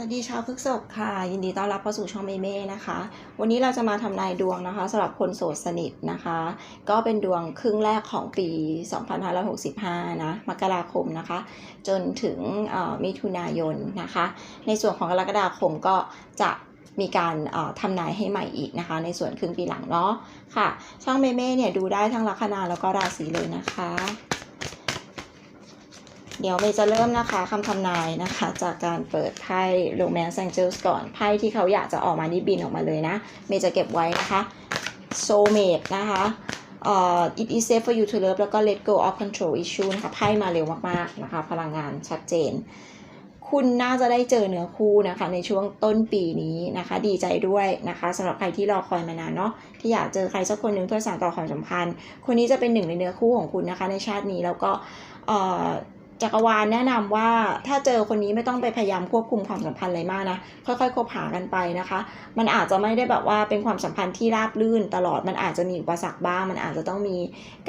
วัสดีชาวพฤกษภค่ะ ยินดีต้อนรับเข้าสู่ช่องเมเม่นะคะ วันนี้เราจะมาทำนายดวงนะคะสำหรับคนโสดสนิทนะคะ ก็เป็นดวงครึ่งแรกของปี 2565 นะมกราคมนะคะ จนถึงมิถุนายนนะคะ ในส่วนของกรกฎาคมก็จะมีการทำนายให้ใหม่อีกนะคะ ในส่วนครึ่งปีหลังเนาะค่ะ ช่องเมเม่เนี่ยดูได้ทั้งลัคนาแล้วก็ราศีเลยนะคะ เดี๋ยวเมย์จะเริ่มนะคะคำทำนายนะคะ จากการเปิดไพ่ Romance Angels ก่อนไพ่ที่เขาอยากจะออกมานี่บินออกมาเลยนะ เมย์จะเก็บไว้นะคะ Soulmate นะคะเอ่อ It is safe for you to love แล้วก็ Let go of control issue นะคะไพ่มาเร็วมากๆนะคะ พลังงานชัดเจน คุณน่าจะได้เจอเนื้อคู่นะคะ ในช่วงต้นปีนี้นะคะ ดีใจด้วยนะคะสำหรับใครที่รอคอยมานานเนาะที่อยากเจอใครสักคนหนึ่งเพื่อสานต่อความสัมพันธ์ คนนี้จะเป็นหนึ่งในเนื้อคู่ของคุณนะคะ ในชาตินี้แล้วก็เอ่อ จักรวาลแนะนำว่าถ้าเจอคนนี้ไม่ต้องไปพยายามควบคุมความสัมพันธ์อะไรมากนะ ค่อยๆคบหากันไปนะคะ มันอาจจะไม่ได้แบบว่าเป็นความสัมพันธ์ที่ราบรื่นตลอดมันอาจจะมีอุปสรรคบ้าง มันอาจจะต้องมี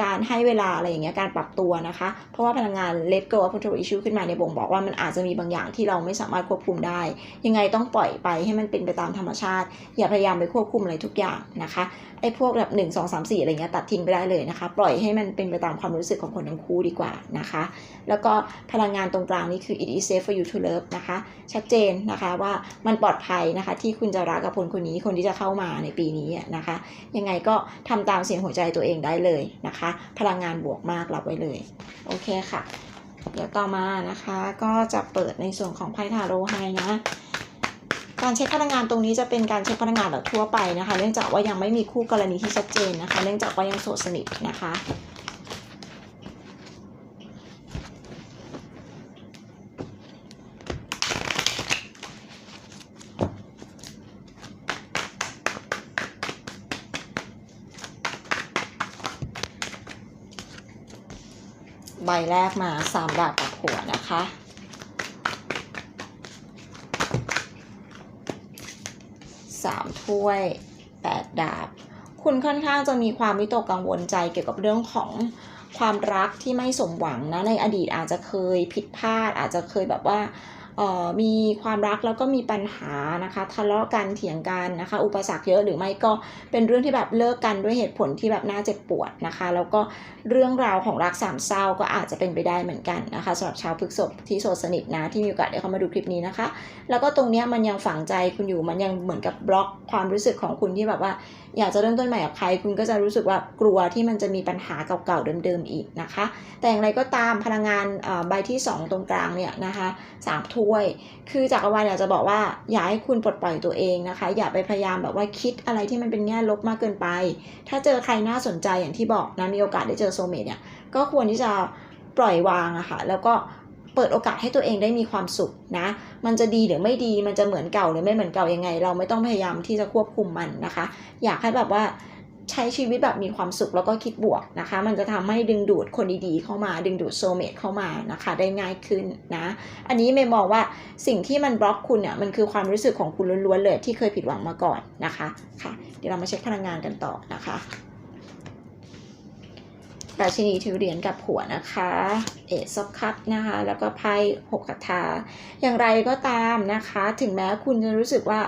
การให้เวลาอะไรอย่างเงี้ยการปรับตัวนะคะ เพราะว่าพลังงาน let go of control issue ขึ้นมาในบ่งบอกว่ามันอาจจะมีบางอย่างที่เราไม่สามารถควบคุมได้ ยังไงต้องปล่อยไปให้มันเป็นไปตามธรรมชาติ อย่าพยายามไปควบคุมอะไรทุกอย่างนะคะไอ้พวกแบบหนึ่งสองสามสี่อะไรเงี้ยตัดทิ้งไปได้เลยนะคะ ปล่อยให้มันเป็นไปตามความรู้สึกของคนทั้งคู่ดีกว่านะคะ แล้วก็พลังงานตรงกลางนี่คือ it is safe for you to love นะคะ ชัดเจนนะคะว่ามันปลอดภัยนะคะที่คุณจะรักกับคนคนนี้คนที่จะเข้ามาในปีนี้นะคะ ยังไงก็ทำตามเสียงหัวใจตัวเองได้เลยนะคะ พลังงานบวกมากรับไว้เลย โอเคค่ะ เดี๋ยวต่อมานะคะ ก็จะเปิดในส่วนของไพ่ทาโร่ให้นะการเช็คพลังงานตรงนี้จะเป็นการเช็คพลังงานแบบทั่วไปนะคะ เนื่องจากว่ายังไม่มีคู่กรณีที่ชัดเจนนะคะ เนื่องจากว่ายังโสดสนิทนะคะ ใบแรกมาสามดาบกับหัวนะคะ สามถ้วยแปดดาบ คุณค่อนข้างจะมีความวิตกกังวลใจเกี่ยวกับเรื่องของความรักที่ไม่สมหวังนะในอดีตอาจจะเคยผิดพลาดอาจจะเคยแบบว่า มีความรักแล้วก็มีปัญหานะคะทะเลาะกันเถียงกันนะคะ อุปสรรคเยอะหรือไม่ก็เป็นเรื่องที่แบบเลิกกันด้วยเหตุผลที่แบบน่าเจ็บปวดนะคะ แล้วก็เรื่องราวของรักสามเศร้าก็อาจจะเป็นไปได้เหมือนกันนะคะสำหรับชาวพฤกษภที่โสดสนิทนะที่มีโอกาสได้เข้ามาดูคลิปนี้นะคะ แล้วก็ตรงเนี้ยมันยังฝังใจคุณอยู่มันยังเหมือนกับบล็อกความรู้สึกของคุณที่แบบว่า อยากจะเริ่มต้นใหม่กับใครคุณก็จะรู้สึกว่ากลัวที่มันจะมีปัญหาเก่าๆเดิมๆอีกนะคะ แต่อย่างไรก็ตามพลังงานใบที่ 2 ตรงกลางเนี่ยนะคะสามถ้วย คือจักรวาลอยากจะบอกว่าอย่าให้คุณปลดปล่อยตัวเองนะคะ อย่าไปพยายามแบบว่าคิดอะไรที่มันเป็นแง่ลบมากเกินไป ถ้าเจอใครน่าสนใจอย่างที่บอกนะมีโอกาสได้เจอโซเมตเนี่ยก็ควรที่จะปล่อยวางอะค่ะแล้วก็เปิดโอกาสให้ตัวเองได้มีความสุขนะ มันจะดีหรือไม่ดี มันจะเหมือนเก่าหรือไม่เหมือนเก่ายังไง เราไม่ต้องพยายามที่จะควบคุมมันนะคะ อยากให้แบบว่า ใช้ชีวิตแบบมีความสุขแล้วก็คิดบวกนะคะ มันจะทำให้ดึงดูดคนดีๆเข้ามา ดึงดูดโซเมตเข้ามานะคะได้ง่ายขึ้นนะ อันนี้เมย์มองว่าสิ่งที่มันบล็อกคุณเนี่ยมันคือความรู้สึกของคุณล้วนๆเลยที่เคยผิดหวังมาก่อนนะคะค่ะ เดี๋ยวเรามาเช็คพลังงานกันต่อนะคะราชินีถือเหรียญกับหัวนะคะ เอซอบคัพนะคะ แล้วก็ไพ่หกคาถาอย่างไรก็ตามนะคะ ถึงแม้คุณจะรู้สึกว่า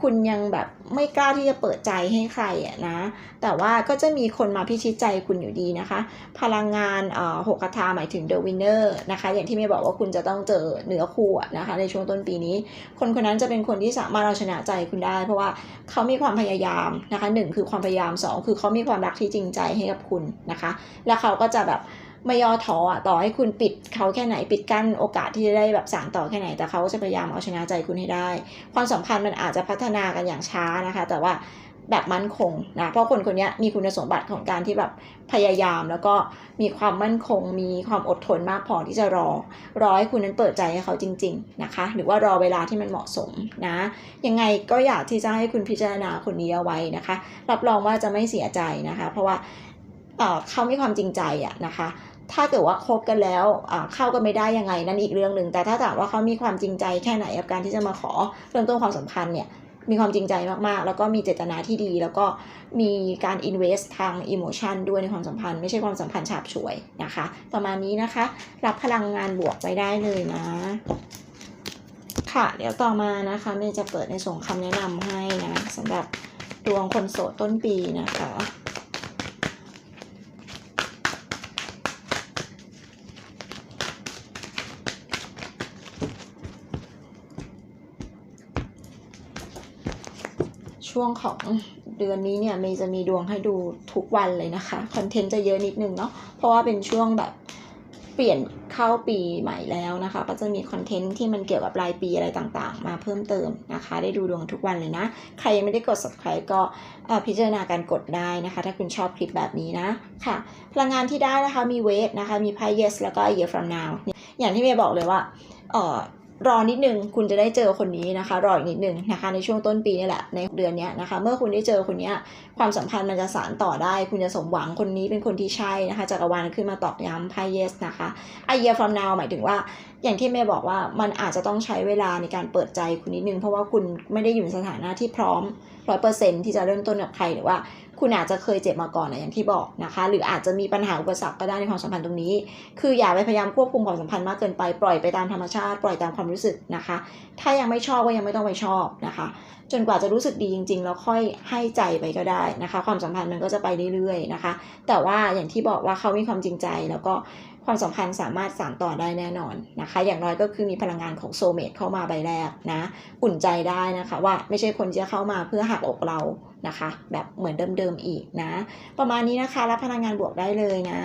คุณยังแบบไม่กล้าที่จะเปิดใจให้ใครอะนะ แต่ว่าก็จะมีคนมาพิชิตใจคุณอยู่ดีนะคะ พลังงานเอ่อหกคาถาหมายถึง The Winner นะคะ อย่างที่เมย์บอกว่าคุณจะต้องเจอเหนือคู่นะคะ ในช่วงต้นปีนี้ คนคนนั้นจะเป็นคนที่สามารถเอาชนะใจคุณได้ เพราะว่าเขามีความพยายามนะคะหนึ่งคือความพยายามสองคือเขามีความรักที่จริงใจให้กับคุณนะคะ แล้วเขาก็จะแบบ ไม่ย่อท้ออะต่อให้คุณปิดเขาแค่ไหนปิดกั้นโอกาสที่จะได้แบบสานต่อแค่ไหน แต่เขาก็จะพยายามเอาชนะใจคุณให้ได้ ความสัมพันธ์มันอาจจะพัฒนากันอย่างช้านะคะ แต่ว่าแบบมั่นคงนะเพราะคนคนนี้มีคุณสมบัติของการที่แบบพยายาม แล้วก็มีความมั่นคง มีความอดทนมากพอที่จะรอ รอให้คุณนั้นเปิดใจให้เขาจริง ๆนะคะ หรือว่ารอเวลาที่มันเหมาะสมนะยังไงก็อยากที่จะให้คุณพิจารณาคนนี้เอาไว้นะคะ รับรองว่าจะไม่เสียใจนะคะ เพราะว่า เอ่อเขามีความจริงใจอะนะคะ ถ้าเกิดว่าคบกันแล้วอ่าเข้ากันไม่ได้ยังไงนั่นอีกเรื่องหนึ่งแต่ถ้าถามว่าเขามีความจริงใจแค่ไหนกับการที่จะมาขอเริ่มต้นความสัมพันธ์เนี่ยมีความจริงใจมากๆ แล้วก็มีเจตนาที่ดี แล้วก็มีการ invest ทาง emotion ด้วยในความสัมพันธ์ ไม่ใช่ความสัมพันธ์ฉาบฉวยนะคะ ประมาณนี้นะคะ รับพลังงานบวกไปได้เลยนะ ค่ะค่ะเดี๋ยวต่อมานะคะเมย์จะเปิดในส่งคำแนะนำให้นะสำหรับดวงคนโสดต้นปีนะคะ ช่วงของเดือนนี้เนี่ยเมย์จะมีดวงให้ดูทุกวันเลยนะคะคอนเทนต์จะเยอะนิดนึงเนาะเพราะว่าเป็นช่วงแบบเปลี่ยนเข้าปีใหม่แล้วนะคะ ก็จะมีคอนเทนต์ที่มันเกี่ยวกับรายปีอะไรต่างๆ มาเพิ่มเติมนะคะ ได้ดูดวงทุกวันเลยนะ ใครยังไม่ได้กด subscribe ก็พิจารณาการกดได้นะคะ ถ้าคุณชอบคลิปแบบนี้นะค่ะ พลังงานที่ได้นะคะมีเวทนะคะมีไพ่ yes แล้วก็ year from now อย่างที่เมย์บอกเลยว่าเออ รอนิดนึงคุณจะได้เจอคนนี้นะคะ รออีกนิดนึงนะคะ ในช่วงต้นปีนี่แหละในเดือนนี้นะคะ เมื่อคุณได้เจอคนนี้ความสัมพันธ์มันจะสานต่อได้ คุณจะสมหวังคนนี้เป็นคนที่ใช่นะคะจักรวาลขึ้นมาตอกย้ำไพ่ yes นะคะ a year from now หมายถึงว่า อย่างที่เมย์บอกว่ามันอาจจะต้องใช้เวลาในการเปิดใจคุณนิดนึง เพราะว่าคุณไม่ได้อยู่ในสถานะที่พร้อมร้อยเปอร์เซ็นที่จะเริ่มต้นกับใครหรือว่าคุณอาจจะเคยเจ็บมาก่อนนะอย่างที่บอกนะคะ หรืออาจจะมีปัญหาอุปสรรคก็ได้ในความสัมพันธ์ตรงนี้ คืออย่าไปพยายามควบคุมความสัมพันธ์มากเกินไปปล่อยไปตามธรรมชาติปล่อยตามความรู้สึกนะคะ ถ้ายังไม่ชอบก็ยังไม่ต้องไปชอบนะคะ จนกว่าจะรู้สึกดีจริง ๆ แล้วค่อยให้ใจไปก็ได้นะคะ ความสัมพันธ์มันก็จะไปเรื่อยๆนะคะ แต่ว่าอย่างที่บอกว่าเขามีความจริงใจแล้วก็ ความสัมพันธ์สามารถสานต่อได้แน่นอนนะคะ อย่างน้อยก็คือมีพลังงานของโซเมตเข้ามาใบแรกนะอุ่นใจได้นะคะว่าไม่ใช่คนที่จะเข้ามาเพื่อหักอกเรานะคะ แบบเหมือนเดิมๆอีกนะ ประมาณนี้นะคะรับพลังงานบวกได้เลยนะ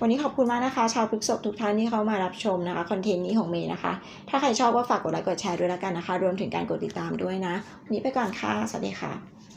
วันนี้ขอบคุณมากนะคะ ชาวพฤกษภทุกท่านที่เข้ามารับชมนะคะคอนเทนต์นี้ของเมย์นะคะ ถ้าใครชอบก็ฝากกดไลค์กดแชร์ด้วยแล้วกันนะคะ รวมถึงการกดติดตามด้วยนะ วันนี้ไปก่อนค่ะ สวัสดีค่ะ